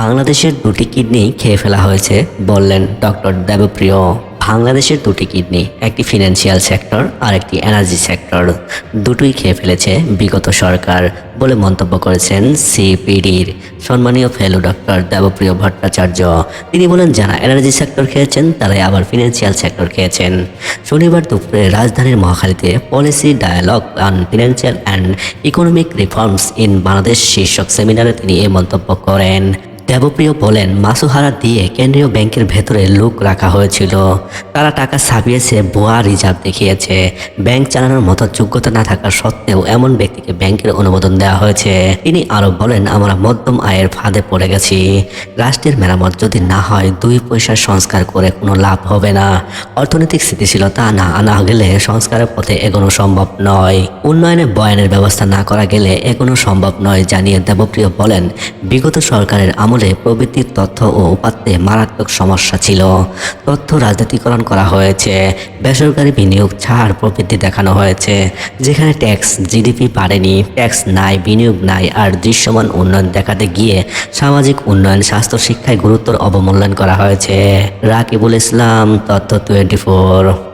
বাংলাদেশের দুটি কিডনি খেয়ে ফেলা হয়েছে বললেন ডক্টর দেবপ্রিয়। বাংলাদেশের দুটি কিডনি, একটি ফিনান্সিয়াল সেক্টর আর একটি এনার্জি সেক্টর। দুটোই খেয়ে ফেলেছে বিগত সরকার বলে মন্তব্য করেছেন সিপিডির সম্মানীয় ফেলো ডক্টর দেবপ্রিয় ভট্টাচার্য। তিনি বলেন, যারা এনার্জি সেক্টর খেয়েছেন, তারাই আবার ফিনান্সিয়াল সেক্টর খেয়েছেন। শনিবার দুপুরে রাজধানীর মহাখালীতে policy dialogue on financial and economic reforms in Bangladesh শীর্ষক সেমিনারে তিনি এ মন্তব্য করেন। দেবপ্রিয় বলেন মাসুহারা দিয়ে কেন্দ্রীয় ব্যাংকের ভেতরে লোক রাখা হয়েছিল। তারা টাকা ছাপিয়েছে, ভুয়া রিজার্ভ দেখিয়েছে। ব্যাংক চালানোর মতো যোগ্যতা না থাকা সত্ত্বেও এমন ব্যক্তিকে ব্যাংকের অনুমোদন দেওয়া হয়েছে। তিনি আরও বলেন, আমরা মধ্যম আয়ের ফাঁদে পড়ে গেছি। রাষ্ট্রের মেরামত যদি না হয়, দুই পয়সার সংস্কার করে কোনো লাভ হবে না। অর্থনৈতিক স্থিতিশীলতা না আনা গেলে সংস্কারের পথে এগোনো সম্ভব নয়। উন্নয়নে বয়ানের ব্যবস্থা না করা গেলে এগোনো সম্ভব নয়, জানিয়ে দেবপ্রিয় বলেন, বিগত সরকারের আমলে প্রবৃত্তির তথ্য ও উপাত্তে মারাত্মক সমস্যা ছিল। তথ্য রাজনীতিকরণ করা হয়েছে। বেসরকারি বিনিয়োগ ছাড় প্রবৃদ্ধি দেখানো হয়েছে, যেখানে ট্যাক্স জিডিপি বাড়েনি, ট্যাক্স নাই, বিনিয়োগ নাই আর দৃশ্যমান উন্নয়ন দেখাতে গিয়ে সামাজিক উন্নয়ন, স্বাস্থ্য, শিক্ষায় গুরুত্বর অবমূল্যায়ন করা হয়েছে। রাকিবুল ইসলাম, তথ্য টোয়েন্টি ফোর